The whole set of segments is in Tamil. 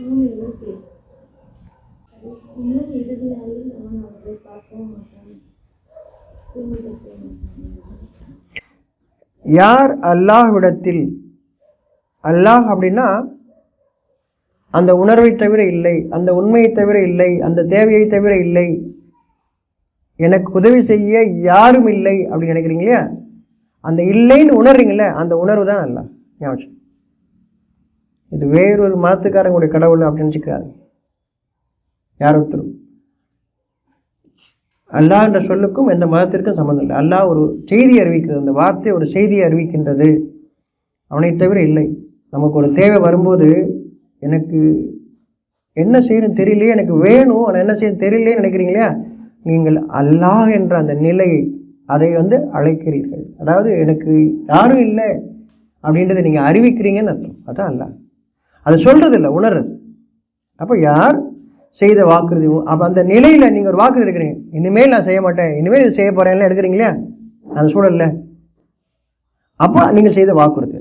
மூணு இருக்கு. இன்னும் அவரை பார்க்கவும் யார் அல்லாஹ்விடத்தில் அல்லாஹ் அப்படின்னா அந்த உணர்வை தவிர இல்லை அந்த உண்மையை தவிர இல்லை அந்த தேவையை தவிர இல்லை எனக்கு உதவி செய்ய யாரும் இல்லை அப்படின்னு நினைக்கிறீங்க இல்லையா? அந்த இல்லைன்னு உணர்றீங்களே அந்த உணர்வு தான் அல்லாஹ். ஞாபகம் இது வேறொரு மதத்துக்காரங்களுடைய கடவுள் அப்படின்னு நினச்சிக்கிறாங்க யார் ஒருத்தரும்? அல்லாஹ் என்ற சொல்லுக்கும் எந்த மதத்திற்கும் சம்மந்தம் இல்லை. அல்லாஹ் ஒரு செய்தி அறிவிக்கிறது. அந்த வார்த்தை ஒரு செய்தியை அறிவிக்கின்றது. அவனை தவிர இல்லை. நமக்கு ஒரு தேவை வரும்போது எனக்கு என்ன செய்யணும் தெரியலையே எனக்கு வேணும் ஆனால் என்ன செய்யணும் தெரியலையே நினைக்கிறீங்க இல்லையா நீங்கள் அல்லாஹ் என்ற அந்த நிலை அதை வந்து அழைக்கிறீர்கள். அதாவது எனக்கு யாரும் இல்லை அப்படின்றத நீங்கள் அறிவிக்கிறீங்கன்னு அர்த்தம். அதான் அல்லாஹ். அதை சொல்கிறது இல்லை உணர்றது. அப்போ யார் செய்த வாக்குறுதி? அப்போ அந்த நிலையில் நீங்கள் ஒரு வாக்குறுதி எடுக்கிறீங்க. இனிமேல் நான் செய்ய மாட்டேன் இனிமேல் இது செய்ய போகிறேன்லாம் எடுக்கிறீங்களே? அந்த சூழலில். அப்போ நீங்கள் செய்த வாக்குறுதி.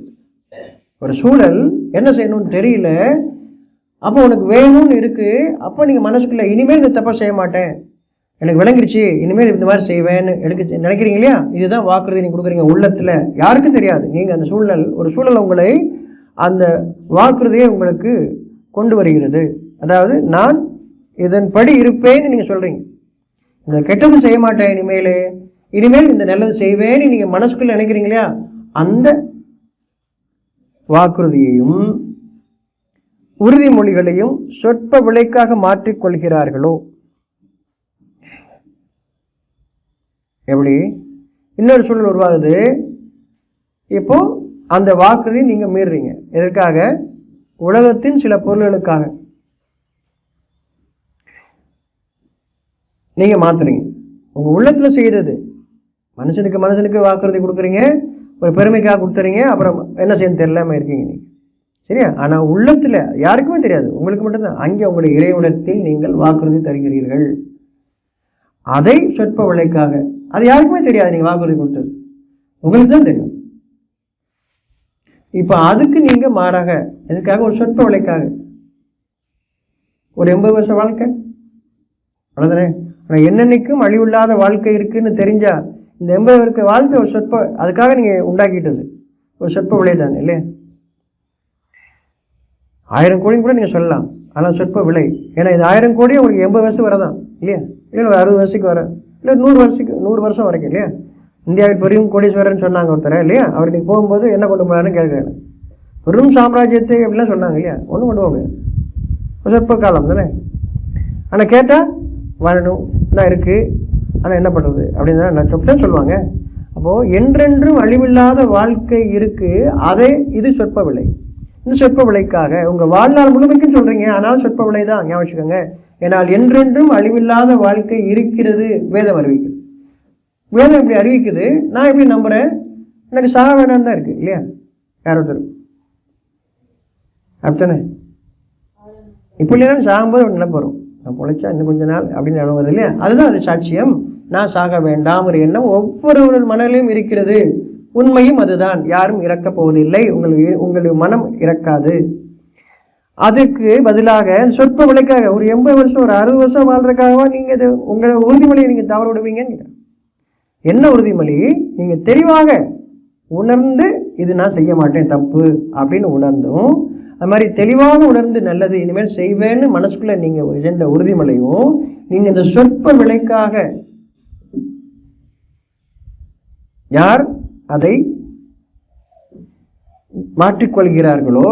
ஒரு சூழல் என்ன செய்யணும்னு தெரியல. அப்போ உனக்கு வேணும்னு இருக்குது அப்போ நீங்கள் மனசுக்குள்ளே இனிமேல் இந்த தப்பாக செய்ய மாட்டேன். எனக்கு விளங்கிருச்சு இனிமேல் இந்த மாதிரி செய்வேன்னு எடுக்க நினைக்கிறீங்க இல்லையா? இதுதான் வாக்குறுதி நீங்கள் கொடுக்குறீங்க உள்ளத்தில். யாருக்கும் தெரியாது. நீங்கள் அந்த சூழல் ஒரு சூழல் உங்களை அந்த வாக்குறுதியை உங்களுக்கு கொண்டு வருகிறது. அதாவது நான் இதன்படி இருப்பேன்னு நீங்கள் சொல்கிறீங்க இந்த கெட்டது செய்ய மாட்டேன் இனிமேல். இனிமேல் இந்த நல்லது செய்வேன்னு நீங்கள் மனசுக்குள்ளே நினைக்கிறீங்க இல்லையா அந்த வாக்குறுதியையும் உறுதிமொழிகளையும் சொற்ப விலைக்காக மாற்றிக்கொள்கிறார்களோ எப்படி? இன்னொரு சூழல் உருவாகுது. இப்போது அந்த வாக்குறுதியை நீங்கள் மீறுறீங்க எதற்காக? உலகத்தின் சில பொருள்களுக்காக. நீங்கள் மாற்றுறீங்க உங்கள் உள்ளத்தில் செய்கிறது மனுஷனுக்கு மனுஷனுக்கு வாக்குறுதி கொடுக்குறீங்க. ஒரு பெருமைக்காக கொடுத்துறீங்க. அப்புறம் என்ன செய்யணும் தெரியலாமல் இருக்கீங்க நீங்கள் சரியா? ஆனால் உள்ளத்தில் யாருக்குமே தெரியாது. உங்களுக்கு மட்டும்தான். அங்கே உங்களுடைய இறைவனத்தில் நீங்கள் வாக்குறுதி தருகிறீர்கள். அதை சொற்ப விலைக்காக அது யாருக்குமே தெரியாது நீங்கள் வாக்குறுதி கொடுத்தது. உங்களுக்கு தான் தெரியும். இப்போ அதுக்கு நீங்கள் மாறாக எதுக்காக? ஒரு சொற்ப விலைக்காக. ஒரு எண்பது வருஷம் வாழ்க்கை. அவ்வளோதானே ஆனால் என்னென்னைக்கும் அழிவில்லாத வாழ்க்கை இருக்குன்னு தெரிஞ்சால் இந்த எண்பது இருக்க வாழ்க்கை ஒரு சொற்ப அதுக்காக நீங்கள் உண்டாக்கிட்டது. ஒரு சொற்ப விலை தானே இல்லையா? ஆயிரம் கோடி கூட நீங்கள் சொல்லலாம். ஆனால் சொற்ப விலை. ஏன்னா இது ஆயிரம் கோடி உங்களுக்கு எண்பது வருஷம் வரதான் இல்லையா? இல்லை ஒரு அறுபது வருஷத்துக்கு வர இல்லை நூறு வருஷத்துக்கு நூறு வருஷம் வரைக்கும் இல்லையா? இந்தியாவில் பெரும் கோடீஸ்வரர்னு சொன்னாங்க ஒருத்தர் இல்லையா? அவர் இன்னைக்கு போகும்போது என்ன கொண்டு போனாருன்னு கேட்குறாரு. பெரும் சாம்ராஜ்யத்தை அப்படிலாம் சொன்னாங்க இல்லையா? ஒன்றும் கொண்டு போக முடியாது. சொற்ப காலம் தானே? ஆனால் கேட்டால் வரணும் தான் இருக்குது ஆனால் என்ன பண்ணுறது அப்படின்னு தான் நான் தான் சொல்லுவாங்க. அப்போது என்றென்றும் அழிவில்லாத வாழ்க்கை இருக்குது அதே இது சொற்ப விலை இந்த சொற்ப விலைக்காக உங்கள் வாழ்நாள் முழுமைக்கும் சொல்கிறீங்க ஆனாலும் சொற்ப விலை தான் ஞாபகம் வச்சுக்கோங்க. ஏன்னால் என்றென்றும் அழிவில்லாத வாழ்க்கை இருக்கிறது வேதம் அறிவிக்கிறது. வேதம் இப்படி அறிவிக்குது. நான் எப்படி நம்புகிறேன் எனக்கு சாக வேணாம்னு தான் இருக்குது இல்லையா? யார் ஒருத்தர். அப்படித்தானே? இப்போ இல்லைன்னா சாகும்போது அப்படி நினைப்பு வரும். நான் பொழைச்சா இன்னும் கொஞ்ச நாள் அப்படின்னு நினைவது இல்லையா? அதுதான் அது சாட்சியம். நான் சாக வேண்டாம் ஒரு எண்ணம் ஒவ்வொருவர் மனதிலையும் இருக்கிறது. உண்மையும் அதுதான். யாரும் இறக்கப் போவதில்லை. உங்கள் உங்களுடைய மனம் இறக்காது. அதுக்கு பதிலாக சொற்ப விலைக்காக ஒரு எண்பது வருஷம் ஒரு அறுபது வருஷம் வாழ்றதுக்காகவா நீங்கள் இது உங்கள் உறுதிமொழியை நீங்கள் தவற விடுவீங்கன்னு என்ன உறுதிமொழி? நீங்கள் தெளிவாக உணர்ந்து இது நான் செய்ய மாட்டேன் தப்பு அப்படின்னு உணர்ந்தும் அது மாதிரி தெளிவாக உணர்ந்து நல்லது இனிமேல் செய்வேன்னு மனசுக்குள்ளே நீங்கள் சென்ற உறுதிமொழியும் நீங்கள் இந்த சொற்ப விலைக்காக யார் அதை மாற்றிக்கொள்கிறார்களோ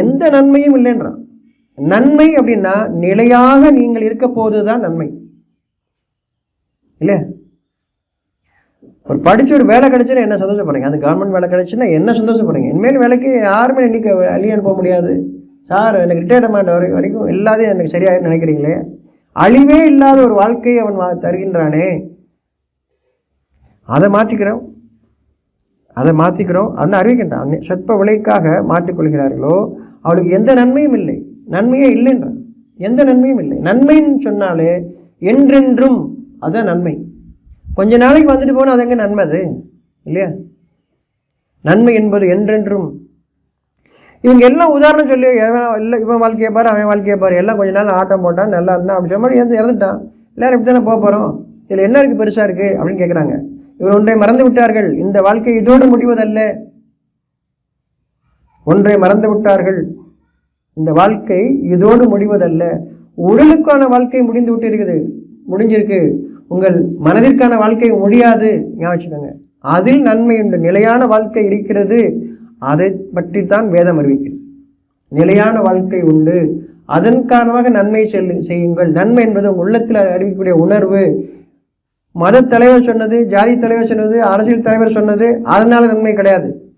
எந்த நன்மையும் இல்லைன்றான். நன்மை அப்படின்னா நிலையாக நீங்கள் இருக்க போது தான் நன்மை. இல்லையா ஒரு படித்து ஒரு வேலை கிடைச்சுன்னா என்ன சந்தோஷப்படுறீங்க? அந்த கவர்மெண்ட் வேலை கிடைச்சுன்னா என்ன சந்தோஷப்படுறீங்க? இனிமேல் வேலைக்கு யாருமே இன்னைக்கு அழி அனுப்ப முடியாது. சார் எனக்கு ரிட்டையர்மெண்ட் வரை வரைக்கும் எல்லாத்தையும் எனக்கு சரியாக நினைக்கிறீங்களே? அழிவே இல்லாத ஒரு வாழ்க்கையை அவன் வா- தருகின்றானே? அதை மாற்றிக்கிறோம் அதை மாற்றிக்கிறோம் அந்த அறிவிக்கின்றான். அன்னை- சொற்ப விலைக்காக மாற்றிக்கொள்கிறார்களோ அவளுக்கு எந்த நன்மையும் இல்லை. நன்மையே இல்லைன்றான். எந்த நன்மையும் இல்லை. நன்மைன்னு சொன்னாலே என்றென்றும் அதுதான் நன்மை. கொஞ்ச நாளைக்கு வந்துட்டு போனால் அது எங்கே நன்மை அது? இல்லையா? நன்மை என்பது என்றென்றும். இவங்க எல்லாம் உதாரணம் சொல்லி இல்லை இவன் வாழ்க்கையை பாரு அவன் வாழ்க்கையை பாரு. எல்லாம் கொஞ்ச நாள் ஆட்டம் போட்டான் நல்லா இருந்தான் அப்படி சொன்ன மாதிரி இறந்து இறந்துட்டான். எல்லாரும் இப்படி தானே போக போகிறோம் இதில் என்ன இருக்குது பெருசாக இருக்குது அப்படின்னு கேட்குறாங்க இவர் ஒன்றை மறந்து விட்டார்கள். இந்த வாழ்க்கை இதோடு முடிவதல்ல. ஒன்றை மறந்து விட்டார்கள். இந்த வாழ்க்கை இதோடு முடிவதல்ல. உடலுக்கான வாழ்க்கை முடிந்து விட்டு இருக்குது முடிஞ்சிருக்கு. உங்கள் மனதிற்கான வாழ்க்கை முடியாது. ஞாபகம் அதில் நன்மை உண்டு. நிலையான வாழ்க்கை இருக்கிறது. அதை பற்றித்தான் வேதம் அறிவிக்கிறது. நிலையான வாழ்க்கை உண்டு. அதன் காரணமாக நன்மை செல்லு செய்யுங்கள். நன்மை என்பது உங்கள் உள்ளத்தில் அறிவிக்கக்கூடிய உணர்வு. மத தலைவர் சொன்னது ஜாதி தலைவர் சொன்னது அரசியல் தலைவர் சொன்னது அதனால நன்மை கிடையாது.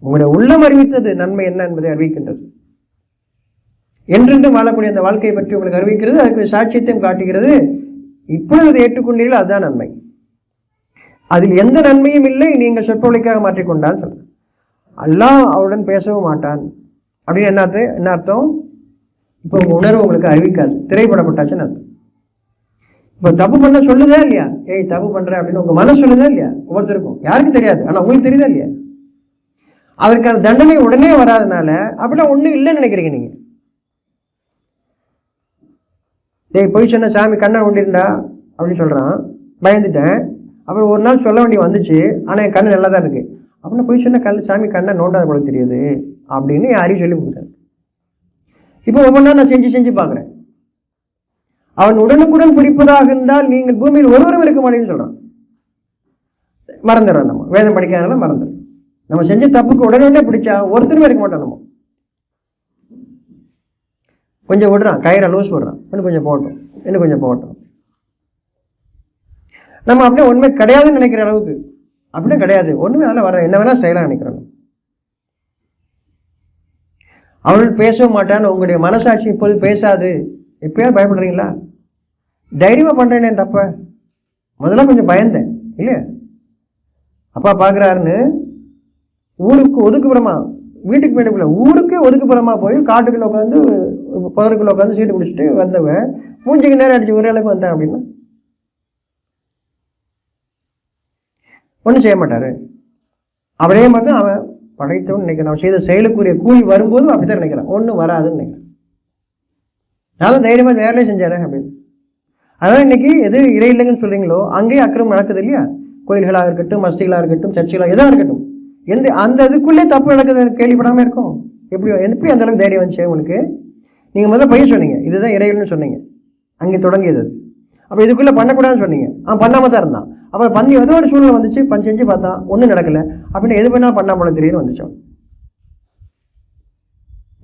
உங்களுடைய உள்ளம் அறிவித்தது நன்மை என்ன என்பதை அறிவிக்கின்றது. என்றென்றும் வாழக்கூடிய அந்த வாழ்க்கையை பற்றி உங்களுக்கு அறிவிக்கிறது. அதுக்கு சாட்சியத்தையும் காட்டுகிறது. இப்பொழுது ஏற்றுக்கொண்டீர்கள் அதுதான் நன்மை. அதில் எந்த நன்மையும் இல்லை நீங்கள் சொற்பொழிக்காக மாற்றிக்கொண்டால் சொல்லுங்கள் அல்லாஹ் அவருடன் பேசவும் மாட்டான். அப்படின்னு என்ன அர்த்தம்? என்ன அர்த்தம்? இப்போ உங்கள் உணர்வு உங்களுக்கு அறிவிக்காது. திரைப்படப்பட்டாச்சுன்னு அர்த்தம்? இப்போ தப்பு பண்ண சொல்லுதா இல்லையா? ஏய் தப்பு பண்ணுறேன் அப்படின்னு உங்கள் மனசு சொல்லுதா இல்லையா? ஒவ்வொருத்தருக்கும். யாருக்கும் தெரியாது. ஆனால் உங்களுக்கு தெரியுதா இல்லையா? அதற்கான தண்டனை உடனே வராதனால அப்படின்னா ஒன்றும் இல்லைன்னு நினைக்கிறீங்க நீங்கள் டேய் போய் சொன்ன சாமி கண்ணை கொண்டிருந்தா அப்படின்னு சொல்கிறான் பயந்துட்டேன். அப்புறம் ஒரு நாள் சொல்ல வேண்டிய வந்துச்சு. ஆனால் என் கண்ணு நல்லா தான் இருக்குது அப்படின்னு போய் சொன்ன கண்ணு சாமி கண்ணை நோண்டாத போல தெரியுது அப்படின்னு யாரையும் சொல்லி கொடுத்தாரு இப்போ ஒவ்வொன்றா நான் செஞ்சு செஞ்சு பார்க்குறேன். அவன் உடனுக்குடன் பிடிப்பதாக இருந்தால் நீங்கள் பூமியில் ஒருவரும் இருக்க மாட்டேன்னு சொல்கிறான் மறந்துடுறோம் நம்ம. வேதம் படிக்காதனால மறந்துடும் நம்ம செஞ்ச தப்புக்கு உடனே உடனே பிடிச்சா ஒருத்தருமே இருக்க மாட்டோம் நம்ம. கொஞ்சம் விடுறான் கயிறை லூஸ் விடுறான். இன்னும் கொஞ்சம் போட்டோம் இன்னும் கொஞ்சம் போட்டோம் நம்ம அப்படியே ஒன்றுமே கிடையாதுன்னு நினைக்கிற அளவுக்கு அப்படியே கிடையாது. ஒன்றுமே அதெல்லாம் வர என்ன வேணால் ஸ்டைலாக நினைக்கிறோம் அவள் பேசவே மாட்டான்னு உங்களுடைய மனசாட்சி இப்போது பேசாது. எப்பயாவது பயப்படுறீங்களா? தைரியமாக பண்ணுறேனே தப்ப முதல்ல கொஞ்சம் பயந்தேன் இல்லையா? அப்பா பார்க்குறாருன்னு ஊருக்கு ஒதுக்குப்புறமா வீட்டுக்கு மேட்டுக்குள்ள ஊருக்கு ஒதுக்குப்புறமா போய் காட்டுக்குள்ள உட்காந்து புதருக்குள்ளே உட்காந்து சீட்டு பிடிச்சிட்டு வந்தவன் மூஞ்சிக்கு நேரம் அடித்து ஒரே அளவுக்கு வந்தேன் அப்படின்னா? ஒன்றும் செய்ய மாட்டார். அப்படியே மாதிரி தான் அவன் படைத்தவன் நினைக்கிறான். அவன் செய்த செயலுக்குரிய கூலி வரும்போதும் அப்படி தான் நினைக்கிறான். ஒன்றும் வராதுன்னு நினைக்கிறான். நான் தான் தைரியமாக நேரிலே செஞ்சேனே அப்படின்னு. அதான் இன்னைக்கு எது இறை இல்லைங்கன்னு சொல்கிறீங்களோ அங்கேயே அக்கிரமம் நடக்குது இல்லையா? கோயில்களாக இருக்கட்டும் மஸ்திகளாக இருக்கட்டும் சர்ச்சைகளாக எதாக இருக்கட்டும். எந்த அந்த இதுக்குள்ளே தப்பு நடக்குது கேள்விப்படாமல் இருக்கும். எப்படி எப்படி அந்த அளவுக்கு தைரியம் வந்துச்சு உங்களுக்கு? நீங்கள் முதல்ல பையன் சொன்னீங்க. இதுதான் இறைவல்னு சொன்னீங்க. அங்கே தொடங்கியது. அது அப்போ இதுக்குள்ளே பண்ணக்கூடாதுன்னு சொன்னீங்க. அவன் பண்ணாமல் தான் இருந்தான். அப்புறம் பண்ணி ஏதோ ஒரு சூழ்நிலை வந்துச்சு. பஞ்சு செஞ்சு பார்த்தான் ஒன்றும் நடக்கலை. அப்படின்னு எது பண்ணால் பண்ணாமல் போல வந்துச்சோம்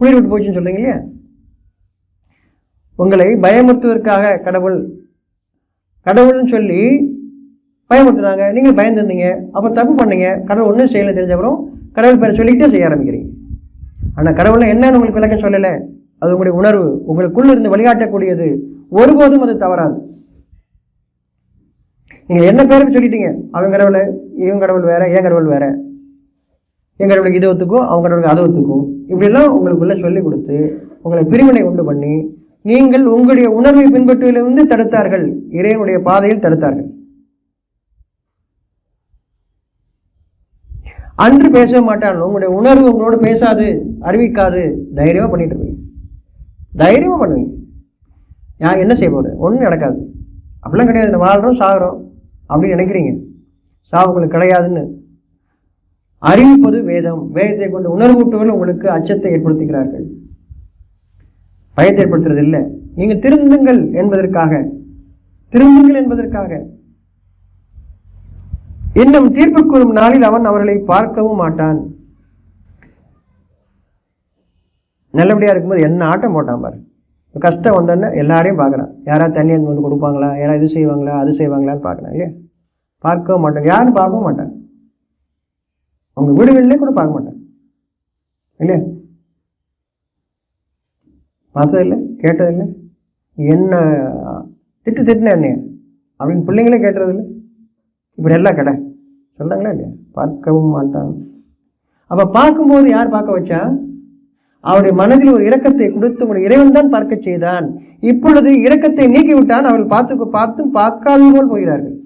குளிர் விட்டு போச்சுன்னு சொல்கிறீங்க இல்லையா? உங்களை பயமுறுத்துவதற்காக கடவுள் கடவுள்னு சொல்லி பயமுறுத்துனாங்க நீங்கள் பயந்துருந்தீங்க. அப்புறம் தப்பு பண்ணீங்க. கடவுள் ஒன்றும் செய்யலை தெரிஞ்சப்பறம் கடவுள் பேரை சொல்லிக்கிட்டே செய்ய ஆரம்பிக்கிறீங்க. ஆனால் கடவுளை என்னன்னு உங்களுக்கு விளக்கம் சொல்லலை. அது உங்களுடைய உணர்வு. உங்களுக்குள்ள இருந்து வழிகாட்டக்கூடியது. ஒருபோதும் அது தவறாது. நீங்கள் என்ன பேருக்கு சொல்லிட்டீங்க? அவங்க கடவுளை இவங்க கடவுள் வேற என் கடவுள் வேற. என் கடவுளுக்கு இது ஒத்துக்கும் அவங்க கடவுளுக்கு அதை ஒத்துக்கும். இப்படிலாம் உங்களுக்குள்ளே சொல்லிக் கொடுத்து உங்களை பிரிவினை உண்டு பண்ணி நீங்கள் உங்களுடைய உணர்வை பின்பற்றுவதிலிருந்து தடுத்தார்கள். இறைவனுடைய பாதையில் தடுத்தார்கள். அன்று பேசவே மாட்டான் உங்களுடைய உணர்வு உங்களோட பேசாது அறிவிக்காது. தைரியமாக பண்ணிட்டு இருப்பீங்க. தைரியமாக பண்ணுவீங்க. நான் என்ன செய்ய போகிறேன் ஒன்றும் நடக்காது. அப்படிலாம் கிடையாது. வாழ்கிறோம் சாகிறோம் அப்படின்னு நினைக்கிறீங்க. சாவு உங்களுக்கு கிடையாதுன்னு. அறிவிப்பது வேதம். வேதத்தை கொண்டு உணர்வூட்டுவர்கள் உங்களுக்கு அச்சத்தை ஏற்படுத்துகிறார்கள். பயத்தை ஏற்படுத்துறது இல்லை நீங்கள் திருந்துங்கள் என்பதற்காக. திருந்துங்கள் என்பதற்காக. இன்னும் தீர்ப்பு கூறும் நாளில் அவன் அவர்களை பார்க்கவும் மாட்டான். நல்லபடியாக இருக்கும்போது என்ன ஆட்டம் போட்டான் பாரு. கஷ்டம் வந்தோடனே எல்லாரையும் பார்க்குறான். யாராவது தண்ணி வந்து கொடுப்பாங்களா? யாராவது இது செய்வாங்களா? அது செய்வாங்களான்னு பார்க்குறான் இல்லையா? பார்க்கவும் மாட்டான். யாரும் பார்க்கவும் மாட்டான். அவங்க வீடுகளிலே கூட பார்க்க மாட்டான் இல்லையா? பார்த்ததில்லை கேட்டதில்லை. என்ன திட்டு திட்டுன என்னைய? அப்படின்னு பிள்ளைங்களே கேட்டுறதில்லை இப்படி எல்லாம் கடை சொல்கிறாங்களா இல்லையா? பார்க்கவும் மாட்டான். அப்போ பார்க்கும்போது யார் பார்க்க வச்சா? அவருடைய மனதில் ஒரு இரக்கத்தை கொடுத்து உங்களுடைய இறைவன் தான் பார்க்க செய்தான். இப்பொழுது இரக்கத்தை நீக்கிவிட்டான் அவர்கள் பார்த்து பார்த்தும் பார்க்காத போல் போகிறார்கள்.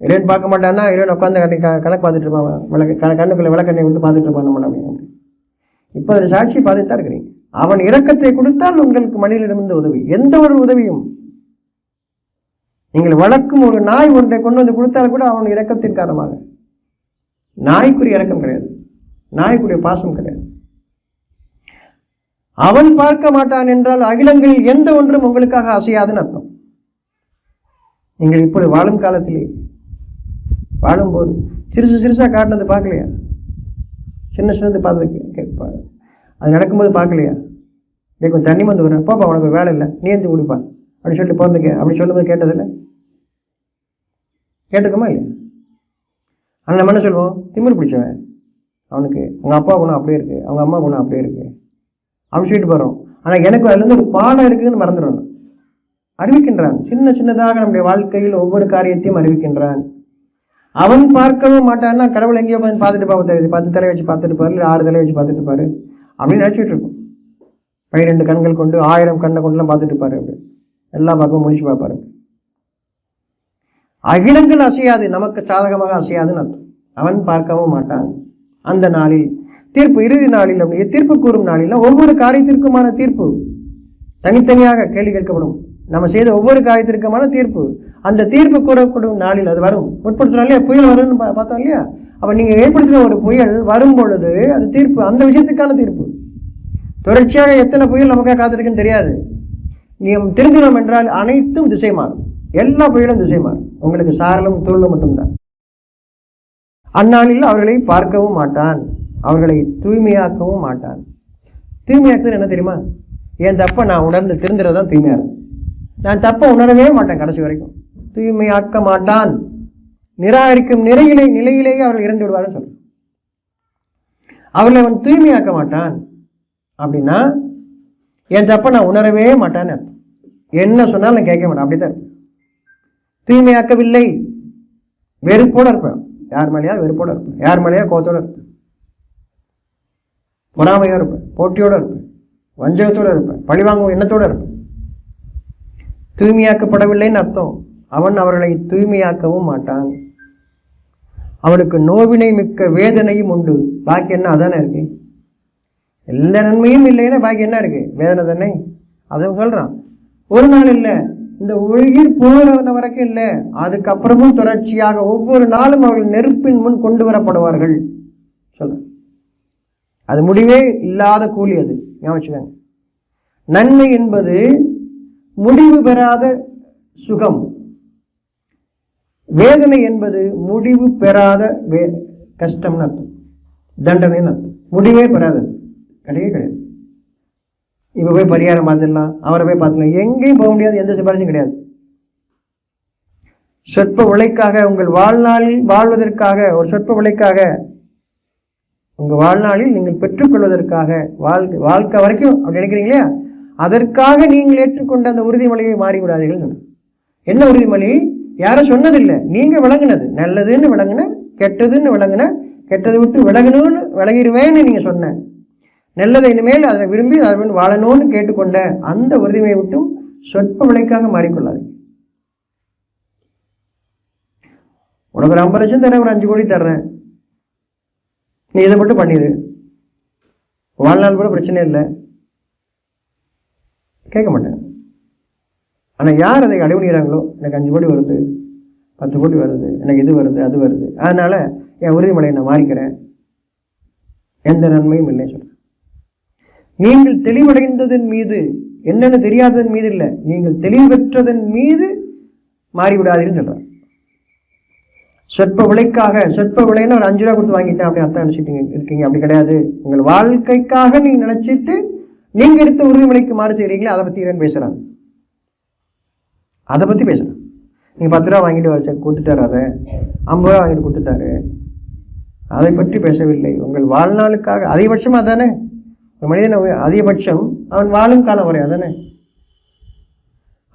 இறைவன் பார்க்க மாட்டான்னா இறைவன் உட்காந்து கண்ணி கணக்கு பார்த்துட்டு இருப்பான். விளக்கு கண்ணுக்குள்ளே கண்ணுக்குள்ள விளக்கண்ணை விட்டு பார்த்துட்டு இருப்பான் நம்ம அப்படின்னு இப்போ அதில் சாட்சி பார்த்துட்டு தான் இருக்கிறீங்க. அவன் இரக்கத்தை கொடுத்தால் உங்களுக்கு மனிதனிடமிருந்து உதவி. எந்த ஒரு உதவியும் நீங்கள் வளர்க்கும் ஒரு நாய் ஒன்றை கொண்டு வந்து கொடுத்தாலும் கூட அவன் இறக்கத்தின் காரணமாக. நாய்க்குரிய இறக்கம் கிடையாது. நாய்க்குரிய பாசம் கிடையாது. அவன் பார்க்க மாட்டான் என்றால் அகிலங்களில் எந்த ஒன்றும் உங்களுக்காக அசையாதுன்னு அர்த்தம். நீங்கள் இப்படி வாழும் காலத்திலே வாழும்போது சிறுசு சிறுசாக காட்டினது பார்க்கலையா? சின்ன சின்னது பார்த்தது கே- அது நடக்கும்போது பார்க்கலையா? டேய் கொஞ்சம் தண்ணி வந்து வரேன் போப்பா உனக்கு வேலை இல்லை. நீ எந்த குடிப்பா அப்படின்னு சொல்லிட்டு பிறந்துக்க. அப்படின்னு சொல்லும்போது கேட்டதில்லை. கேட்டிருக்கோமா இல்லையா? ஆனால் நம்ம என்ன சொல்லுவோம் திமிர் பிடிச்சவன். அவனுக்கு அவங்க அப்பா குணம் அப்படியே இருக்குது அவங்க அம்மா குணம் அப்படியே இருக்குது அப்படின்னு சொல்லிட்டு போகிறோம் ஆனால் எனக்கு அதுலேருந்து ஒரு பாடம் இருக்குதுன்னு மறந்துடுறோம் அறிவிக்கின்றான். சின்ன சின்னதாக நம்முடைய வாழ்க்கையில் ஒவ்வொரு காரியத்தையும் அறிவிக்கின்றான். அவன் பார்க்கவும் மாட்டான்னா கடவுள் எங்கேயோ உட்காந்து பார்த்துட்டு பார்ப்ப தெரியுது பத்து தலை வச்சு பார்த்துட்டு பாரு இல்லை ஆறு தலை வச்சு பார்த்துட்டு பாரு அப்படின்னு நினச்சிட்டு இருக்கும் பன்னிரெண்டு கண்கள் கொண்டு ஆயிரம் கண்ணை கொண்டுலாம் பார்த்துட்டு பாரு அப்படி. எல்லா பக்கமும் முடிச்சு பார்ப்பாரு. அகிலங்கள் அசையாது நமக்கு சாதகமாக அசையாதுன்னு அர்த்தம். அவன் பார்க்கவும் மாட்டான். அந்த நாளில் தீர்ப்பு இறுதி நாளில் தீர்ப்பு கூறும் நாளில் ஒவ்வொரு காரியத்திற்குமான தீர்ப்பு. தனித்தனியாக கேள்வி கேட்கப்படும். நம்ம செய்த ஒவ்வொரு காரியத்திற்குமான தீர்ப்பு. அந்த தீர்ப்பு கூறப்படும் நாளில் அது வரும். முற்படுத்தினா இல்லையா? புயல் வரும்னு பா- பார்த்தோம் இல்லையா? அப்போ நீங்கள் ஏற்படுத்தின ஒரு புயல் வரும் பொழுது அது தீர்ப்பு. அந்த விஷயத்துக்கான தீர்ப்பு. தொடர்ச்சியாக எத்தனை புயல் நமக்காக காத்திருக்குன்னு தெரியாது. நீ திருந்தினோம் என்றால் அனைத்தும் திசை மாறும். எல்லா புயலும் திசை மாறும். உங்களுக்கு சாரலும் தூளும் மட்டும்தான். அந்நாளில் அவர்களை பார்க்கவும் மாட்டான். அவர்களை தூய்மையாக்கவும் மாட்டான். தூய்மையாக்குறது என்ன தெரியுமா? என் தப்பை நான் உணர்ந்து திருந்துறது தான் தூய்மையாக நான் தப்பை உணரவே மாட்டேன் கடைசி வரைக்கும். தூய்மையாக்க மாட்டான். நிராகரிக்கும் நிலையிலே நிலையிலேயே அவர்கள் இறந்து விடுவார்னு சொல்றேன் அவர்களை அவன் தூய்மையாக்க மாட்டான். அப்படின்னா என் தப்பை நான் உணரவே மாட்டேன்னு என்ன சொன்னாலும் நான் கேட்க மாட்டேன். அப்படி தான் தூய்மையாக்கவில்லை வெறுப்போட இருப்பேன். யார் மேலேயாவது வெறுப்போட இருப்பேன். யார் மேலேயா கோத்தோட இருப்பேன். பொறாமையோட இருப்பேன். போட்டியோட இருப்பேன். வஞ்சகத்தோட இருப்பேன். பழிவாங்கும் எண்ணத்தோட இருப்பேன். தூய்மையாக்கப்படவில்லைன்னு அர்த்தம். அவன் அவர்களை தூய்மையாக்கவும் மாட்டான். அவனுக்கு நோவினை மிக்க வேதனையும் உண்டு. பாக்கி என்ன? அதானே இருக்கு. எந்த நன்மையும் இல்லைன்னா பாக்கி என்ன இருக்கு? வேதனை தானே? அதை சொல்கிறான் ஒரு நாள் இல்லை. இந்த உயிர் போன வரைக்கும் இல்லை. அதுக்கப்புறமும் தொடர்ச்சியாக ஒவ்வொரு நாளும் அவர்கள் நெருப்பின் முன் கொண்டு வரப்படுவார்கள். சொல்ல அது முடிவே இல்லாத கூலி அது. ஞாபகம் நன்மை என்பது முடிவு பெறாத சுகம். வேதனை என்பது முடிவு பெறாத வே கஷ்டம்னு அர்த்தம். தண்டனைன்னு அர்த்தம். முடிவே பெறாதது. கிடையவே கிடையாது. இப்போ போய் பரிகாரம் பார்த்துடலாம் அவரை போய் பார்த்துக்கலாம் எங்கேயும் போக முடியாது எந்த சிபாரிசும் கிடையாது. சொற்ப உழைக்காக உங்கள் வாழ்நாளில் வாழ்வதற்காக ஒரு சொற்ப உழைக்காக உங்கள் வாழ்நாளில் நீங்கள் பெற்றுக்கொள்வதற்காக வாழ்க்கை வாழ்க்கை வரைக்கும் அப்படி நினைக்கிறீங்களே அதற்காக நீங்கள் ஏற்றுக்கொண்ட அந்த உறுதிமொழியை மாறிவிடாதீர்கள் சொன்னேன் என்ன உறுதிமொழி? யாரும் சொன்னதில்லை. நீங்கள் விளங்குனது. நல்லதுன்னு விளங்குன கெட்டதுன்னு விளங்குன கெட்டதை விட்டு விலகணும்னு விலகிடுவேன்னு நீங்கள் சொன்னேன் நல்லதை இனிமேல் அதை விரும்பி அதன் வந்து வாழணும்னு கேட்டுக்கொண்ட அந்த உறுதிமையை விட்டும் சொற்ப விலைக்காக மாறிக்கொள்ளாதீங்க. உனக்கு ஒரு ஐம்பது லட்சம் தரேன் ஒரு அஞ்சு கோடி தர்றேன். நீ இதை மட்டும் பண்ணிடு வாழ்நாள் கூட பிரச்சனை இல்லை. கேட்க மாட்டேன். ஆனால் யார் அதை அடைவுகிறாங்களோ எனக்கு அஞ்சு கோடி வருது பத்து கோடி வருது எனக்கு இது வருது அது வருது. அதனால் என் உறுதிமலையை நான் மாறிக்கிறேன். எந்த நன்மையும் இல்லை சொல்கிறேன் நீங்கள் தெளிவடைந்ததன் மீது என்னென்னு தெரியாததன் மீது இல்லை நீங்கள் தெளிவு பெற்றதன் மீது மாறிவிடாதீங்கன்னு சொல்கிறார் சொற்ப விலைக்காக சொற்ப விலைன்னு ஒரு அஞ்சு ரூபா கொடுத்து வாங்கிட்டேன் அப்படி அர்த்தம் நினச்சிட்டு இருக்கீங்க அப்படி கிடையாது. உங்கள் வாழ்க்கைக்காக நீங்கள் நினச்சிட்டு நீங்கள் எடுத்த உறுதிமொழிக்கு மாறு செய்கிறீங்களே அதை பற்றி இரண்டு பேசுகிறாங்க அதை பற்றி பேசுகிறேன் நீங்கள் பத்து ரூபா வாங்கிட்டு வச்ச கொடுத்துட்டார் அதை. ஐம்பது ரூபா வாங்கிட்டு கொடுத்துட்டாரு. அதை பற்றி பேசவில்லை. உங்கள் வாழ்நாளுக்காக அதிகபட்சமாக அதானே ஒரு மனிதன் அதிகபட்சம் அவன் வாழும் காலம் வரை அதானே?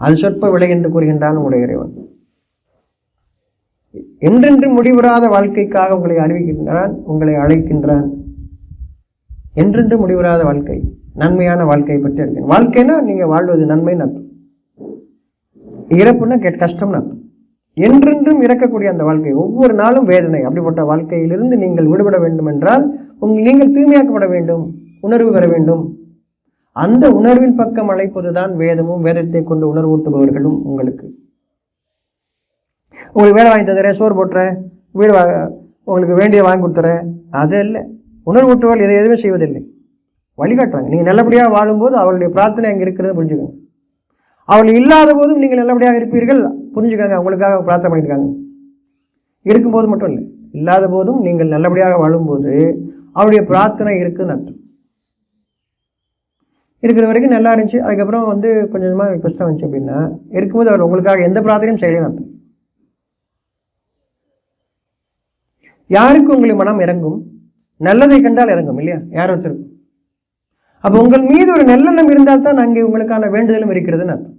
அது சொற்ப விலை என்று கூறுகின்றான் உங்களுடைய இறைவன். என்றென்று முடிவுறாத வாழ்க்கைக்காக உங்களை அறிவிக்கின்றான் உங்களை அழைக்கின்றான். என்றென்று முடிவுறாத வாழ்க்கை நன்மையான வாழ்க்கையை பற்றி இருக்கேன் வாழ்க்கைனா நீங்கள் வாழ்வது நன்மை அர்த்தம் இறப்புன்னா கெட் கஷ்டம் அர்த்தம் என்றென்றும் இறக்கக்கூடிய அந்த வாழ்க்கை ஒவ்வொரு நாளும் வேதனை. அப்படிப்பட்ட வாழ்க்கையிலிருந்து நீங்கள் விடுபட வேண்டும் என்றால் உங்கள் நீங்கள் தூய்மையாக்கப்பட வேண்டும். உணர்வு பெற வேண்டும். அந்த உணர்வின் பக்கம் அழைப்பதுதான் வேதமும் வேதத்தை கொண்டு உணர்வூட்டுபவர்களும் உங்களுக்கு. உங்களுக்கு வேலை வாங்கி தந்துடுறேன் சோறு போட்டுறேன் வீடு வா உங்களுக்கு வேண்டிய வாங்கி கொடுத்துறேன். அது இல்லை. உணர்வூட்டுவர்கள் எதை எதுவுமே செய்வதில்லை. வழிகாட்டுறாங்க. நீங்கள் நல்லபடியாக வாழும்போது அவளுடைய பிரார்த்தனை அங்கே இருக்கிறத புரிஞ்சுக்கோங்க. அவள் இல்லாத போதும் நீங்கள் நல்லபடியாக இருப்பீர்கள். புரிஞ்சுக்கோங்க அவங்களுக்காக பிரார்த்தனை பண்ணியிருக்காங்க. இருக்கும்போது மட்டும் இல்லை. இல்லாத போதும் நீங்கள் நல்லபடியாக வாழும்போது அவருடைய பிரார்த்தனை இருக்குன்னு அர்த்தம். இருக்கிற வரைக்கும் நல்லா இருந்துச்சு. அதுக்கப்புறம் வந்து கொஞ்சம் கொஞ்சமாக கஷ்டம் வந்துச்சு அப்படின்னா இருக்கும்போது அவர் உங்களுக்காக எந்த பிரார்த்தனையும் செய்யலைன்னு அர்த்தம் யாருக்கு உங்களுக்கு மனம் இறங்கும்? நல்லதை கண்டால் இறங்கும் இல்லையா? யார் ஒருத்தருக்கும் அப்போ உங்கள் மீது ஒரு நல்லெண்ணம் இருந்தால் தான் அங்கே உங்களுக்கான வேண்டுதலும் இருக்கிறதுன்னு அர்த்தம்.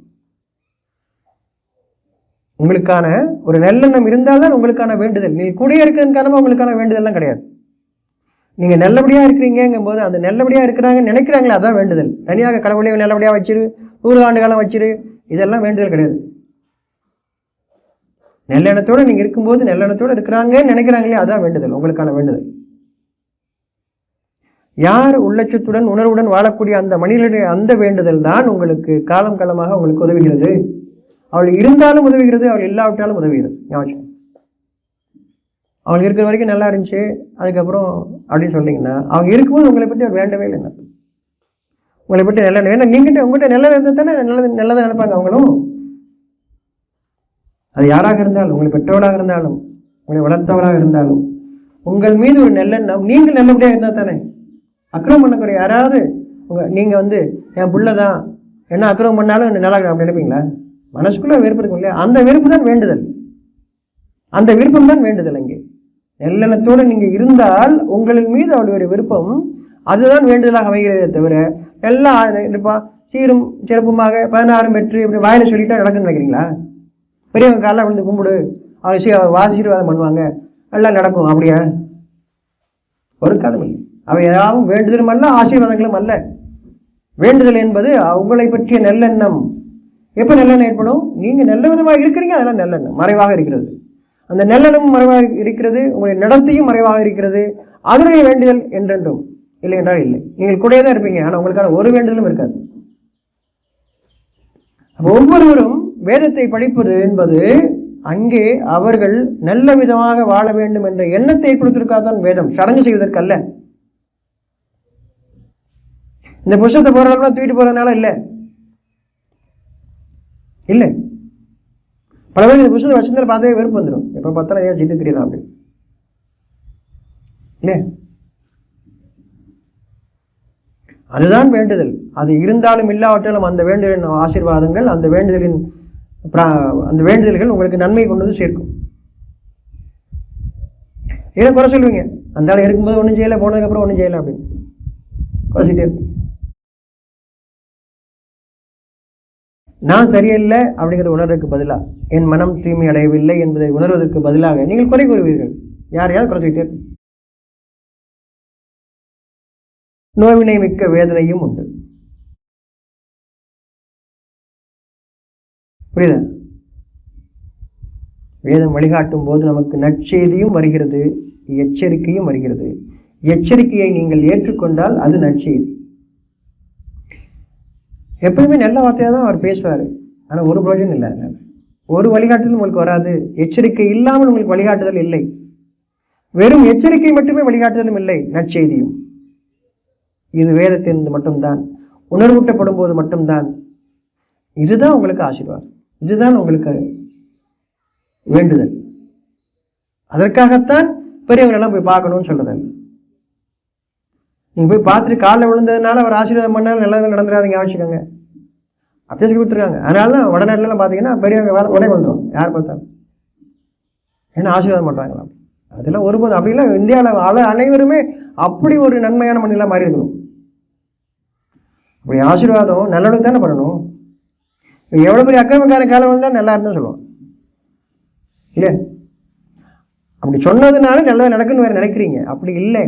உங்களுக்கான ஒரு நல்லெண்ணம் இருந்தால் தான் உங்களுக்கான வேண்டுதல். நீங்கள் கூடிய இருக்கிறதுக்கான உங்களுக்கான வேண்டுதல்லாம் கிடையாது. நீங்கள் நல்லபடியாக இருக்கிறீங்கும் போது அந்த நல்லபடியாக இருக்கிறாங்க நினைக்கிறாங்களே அதான் வேண்டுதல். தனியாக கடவுளையும் நல்லபடியாக வச்சிரு நூறு ஆண்டு காலம் வச்சிரு இதெல்லாம் வேண்டுதல் கிடையாது. நல்லெண்ணத்தோடு நீங்கள் இருக்கும்போது நல்லெண்ணத்தோடு இருக்கிறாங்கன்னு நினைக்கிறாங்களே அதான் வேண்டுதல் உங்களுக்கான வேண்டுதல். யார் உள்ளச்சத்துடன் உணர்வுடன் வாழக்கூடிய அந்த மனிதனுடைய அந்த வேண்டுதல் தான் உங்களுக்கு காலம் காலமாக உங்களுக்கு உதவுகிறது. அவள் இருந்தாலும் உதவுகிறது அவள் இல்லாவிட்டாலும் உதவுகிறது. ஞாபகம் அவள் இருக்கிற வரைக்கும் நல்லா இருந்துச்சு. அதுக்கப்புறம் அப்படின்னு சொன்னீங்கன்னா அவங்க இருக்கும்போது உங்களை பற்றி அவர் வேண்டவே இல்லைங்க உங்களை பற்றி நல்லா ஏன்னா நீங்கிட்ட உங்கள்கிட்ட நல்லது இருந்தால் தானே நல்லது நல்லதாக நினைப்பாங்க அவங்களும். அது யாராக இருந்தாலும் உங்களை பெற்றவளாக இருந்தாலும் உங்களை வளர்த்தவளாக இருந்தாலும் உங்கள் மீது ஒரு நல்லெண்ணம் நீங்கள் நல்லபடியாக இருந்தால் தானே. அக்கிரமம் பண்ணக்கூடிய யாராவது உங்கள் நீங்கள் வந்து என் புள்ள தான் என்ன அக்கிரமம் பண்ணாலும் என்ன நல்லா இருக்கணும் அப்படி நினைப்பீங்களா? மனசுக்குள்ளே வெறுப்பு இருக்கும் இல்லையா? அந்த வெறுப்பு தான் வேண்டுதல். அந்த விருப்பம் தான் வேண்டுதல் அங்கே. நல்லெண்ணத்தோடு நீங்கள் இருந்தால் உங்களின் மீது அவளுடைய விருப்பம் அதுதான் வேண்டுதலாக அமைகிறதே தவிர எல்லாம் இருப்பா சீரும் சிறப்புமாக பதினாறும் வெற்றி இப்படி வாயில சொல்லிட்டா நடக்குன்னு நினைக்கிறீங்களா? பெரியவங்க காலைல விழுந்து கும்பிடு. அவங்க சீ வாசிச்சிருவாதம் பண்ணுவாங்க. எல்லாம் நடக்கும். அப்படியா? ஒரு காலம் இல்லை அவை ஏதாவது வேண்டுதலும் அல்ல ஆசீர்வாதங்களும் அல்ல. வேண்டுதல் என்பது அவங்களை பற்றிய நல்லெண்ணம். எப்போ நல்லெண்ணம் ஏற்படும்? நீங்கள் நல்ல விதமாக இருக்கிறீங்க அதெல்லாம் நல்லெண்ணம். மறைவாக இருக்கிறது. அந்த நல்லெண்ணமும் மறைவாக இருக்கிறது உங்களுடைய நடத்தையும் மறைவாக இருக்கிறது அதனுடைய வேண்டுதல் என்றென்றும் இல்லை என்றால் இல்லை. நீங்கள் கூடயே தான் இருப்பீங்க ஆனால் உங்களுக்கான ஒரு வேண்டுதலும் இருக்காது. அப்போ ஒவ்வொருவரும் வேதத்தை படிப்பது என்பது அங்கே அவர்கள் நல்ல விதமாக வாழ வேண்டும் என்ற எண்ணத்தை ஏற்படுத்திருக்காதான் தான் வேதம். சடங்கு செய்வதற்கல்ல. இந்த புஷத்தை போகிறவங்களாம் தூக்கிட்டு போகிறதுனால இல்லை. இல்லை. பல பேர் புதுசு புஷத்தை வச்சிருந்தாலும் பார்த்தே வெறுப்பு வந்துடும் எப்போ பார்த்தாலும் ஏன் சிட்டு தெரியலாம் அப்படி. இல்லை அதுதான் வேண்டுதல். அது இருந்தாலும் இல்லாவற்றாலும் அந்த வேண்டுதலின் ஆசீர்வாதங்கள் அந்த வேண்டுதலின் அந்த வேண்டுதல்கள் உங்களுக்கு நன்மை கொண்டு வந்து சேர்க்கும். ஏன்னா குறை சொல்லுவீங்க. அந்த ஆள் இருக்கும்போது ஒன்றும் செய்யலை போனதுக்கப்புறம் ஒன்றும் செய்யலை அப்படின்னு. குறைச்சிட்டே இருக்கும். நான் சரியில்லை அப்படிங்கிறத உணர்வதற்கு பதிலாக என் மனம் தூய்மை அடையவில்லை என்பதை உணர்வதற்கு பதிலாக நீங்கள் குறை கூறுவீர்கள். யாரையாவது குறைச்சிக்கிட்டே நோவினை மிக்க வேதனையும் உண்டு. புரியுதா? வேதம் வழிகாட்டும் போது நமக்கு நற்செய்தியும் வருகிறது எச்சரிக்கையும் வருகிறது. எச்சரிக்கையை நீங்கள் ஏற்றுக்கொண்டால் அது நற்செய்தி. எப்பயுமே நல்ல வார்த்தையாக தான் அவர் பேசுவார். ஆனால் ஒரு பிரயோஜனம் இல்லை. ஒரு வழிகாட்டுதலும் உங்களுக்கு வராது. எச்சரிக்கை இல்லாமல் உங்களுக்கு வழிகாட்டுதல் இல்லை. வெறும் எச்சரிக்கை மட்டுமே வழிகாட்டுதலும் இல்லை நற்செய்தியும். இது வேதத்தின் மட்டும்தான். உணர்வூட்டப்படும் போது மட்டும்தான். இதுதான் உங்களுக்கு ஆசீர்வாதம். இதுதான் உங்களுக்கு வேண்டுதல். அதற்காகத்தான் பெரியவங்களெல்லாம் போய் பார்க்கணும்னு சொல்லுதல் நீங்கள் போய் பார்த்துட்டு காலில் விழுந்ததுனால அவர் ஆசீர்வாதம் பண்ணாலும் நல்லா நடந்துடாதீங்க ஆவச்சிக்கோங்க அப்படியே சொல்லி கொடுத்துருக்காங்க. அதனால தான் வடநாட்டிலலாம் பார்த்தீங்கன்னா பெரியவங்க வேற உடனே வந்துடும் யார் பார்த்தாலும். ஏன்னா ஆசீர்வாதம் பண்ணுறாங்களாம் அதெல்லாம் ஒருபோதும் அப்படிலாம் இந்தியாவில் அல அனைவருமே அப்படி ஒரு நன்மையான மண்ணிலாம் மாறி இருக்கணும் அப்படி ஆசீர்வாதம் நல்லவனுக்கு தானே பண்ணணும். எவ்வளோ பெரிய அக்கிரமக்கார காலம் வந்தால் நல்லா இருந்தால் சொல்லுவான் இல்லை? அப்படி சொன்னதுனால நல்லது நடக்குன்னு வேறு நினைக்கிறீங்க. அப்படி இல்லை.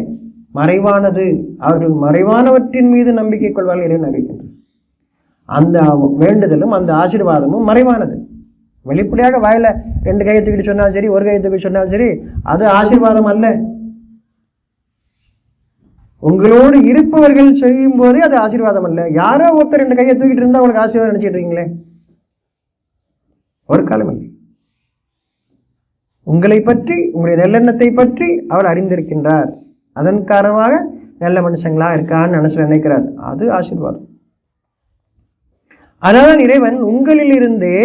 மறைவானது அவர்கள் மறைவானவற்றின் மீது நம்பிக்கை கொள்வார்கள் இறைவன் அறிவிக்கின்றது அந்த வேண்டுதலும் அந்த ஆசீர்வாதமும் மறைவானது. வெளிப்படையாக வாயில் ரெண்டு கையை தூக்கிட்டு சொன்னாலும் சரி ஒரு கையை தூக்கிட்டு சொன்னாலும் சரி அது ஆசீர்வாதம் அல்ல. உங்களோடு இருப்பவர்கள் செய்யும் போதே அது ஆசீர்வாதம் அல்ல. யாரோ ஒருத்தர் ரெண்டு கையை தூக்கிட்டு இருந்தால் உங்களுக்கு ஆசீர்வாதம் நினச்சிட்டு இருக்கீங்களே? ஒரு காலம் இல்லை. உங்களை பற்றி உங்களுடைய நல்லெண்ணத்தை பற்றி அவர் அறிந்திருக்கின்றார். அதன் காரணமாக நல்ல மனுஷங்களாக இருக்கான்னு மனசில் நினைக்கிறார். அது ஆசீர்வாதம். அதனால் இறைவன் உங்களிலிருந்தே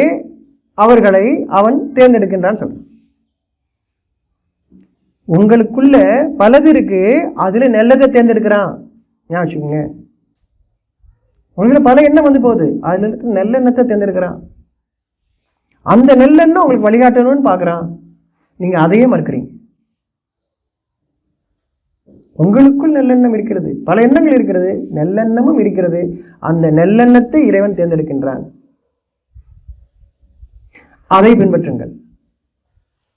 அவர்களை அவன் தேர்ந்தெடுக்கின்றான் சொல்றான். உங்களுக்குள்ள பலது இருக்கு அதில் நல்லதை தேர்ந்தெடுக்கிறான். ஞாபகம் வச்சுக்கோங்க. உங்களுக்கு பல எண்ணம் வந்து போகுது அதில் இருக்க நல்லெண்ணத்தை தேர்ந்தெடுக்கிறான். அந்த நெல்லெண்ணம் உங்களுக்கு வழிகாட்டணும்னு பார்க்குறான். நீங்கள் அதையே மறுக்கிறீங்க. உங்களுக்குள் நல்லெண்ணம் இருக்கிறது. பல எண்ணங்கள் இருக்கிறது. நல்லெண்ணமும் இருக்கிறது. அந்த நல்லெண்ணத்தை இறைவன் தேர்ந்தெடுக்கின்றான். அதை பின்பற்றுங்கள்.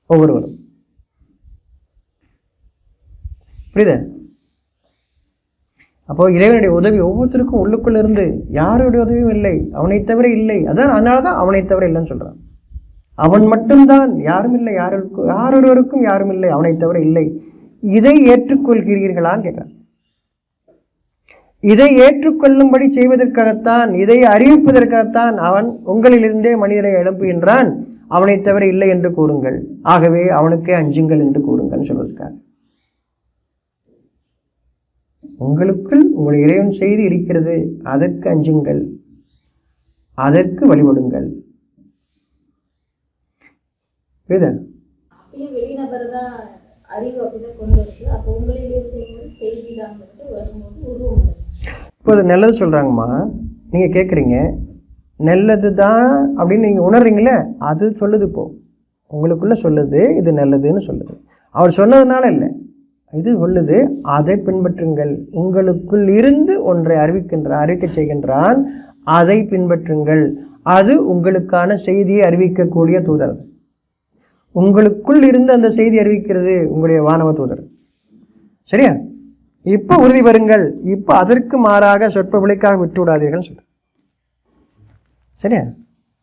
ஒவ்வொருவரும். புரியுதா? அப்போ இறைவனுடைய உதவி ஒவ்வொருத்தருக்கும் உள்ளுக்குள்ள இருந்து யாருடைய உதவியும் இல்லை. அவனை தவிர இல்லை. அதான் அதனால தான் அவனை தவிர இல்லைன்னு சொல்கிறான் அவன் மட்டும்தான். யாரும் இல்லை. யாருக்கும் யாரொருவருக்கும் யாரும் இல்லை. அவனை தவிர இல்லை. இதை ஏற்றுக்கொள்கிறீர்களான்னு கேட்கிறான் இதை ஏற்றுக்கொள்ளும்படி செய்வதற்காகத்தான் இதை அறிவிப்பதற்காகத்தான் அவன் உங்களிலிருந்தே மனிதரை எழுப்புகின்றான். அவனை தவிர இல்லை என்று கூறுங்கள். ஆகவே அவனுக்கே அஞ்சுங்கள் என்று கூறுங்கள் சொல்வதற்காக. உங்களுக்குள் உங்களுடைய இறைவன் செய்தி இருக்கிறது அதற்கு அஞ்சுங்கள். அதற்கு வழிபடுங்கள். புரியுதா? வெளிநபர் தான் அறிவு அப்படிதான் கொண்டு வருது. அப்போ உங்களில் செய்தி தான் வரும்போது உருவம் இப்போ அது நல்லது சொல்கிறாங்கம்மா நீங்கள் கேட்குறீங்க நல்லது தான் அப்படின்னு நீங்கள் உணர்றீங்களே அது சொல்லுது இப்போ. உங்களுக்குள்ளே சொல்லுது இது நல்லதுன்னு சொல்லுது. அவர் சொன்னதுனால இல்லை. இது சொல்லுது அதை பின்பற்றுங்கள். உங்களுக்குள் இருந்து ஒன்றை அறிவிக்கின்றான் அறிவிக்க செய்கின்றான். அதை பின்பற்றுங்கள். அது உங்களுக்கான செய்தியை அறிவிக்கக்கூடிய தூதர் உங்களுக்குள் இருந்து அந்த செய்தி அறிவிக்கிறது உங்களுடைய வானவ தூதர். சரியா? இப்போ உறுதி பெறுங்கள். இப்போ அதற்கு மாறாக சொற்ப விலைக்காக விட்டு விடாதீர்கள் சொல்கிறேன் சரியா?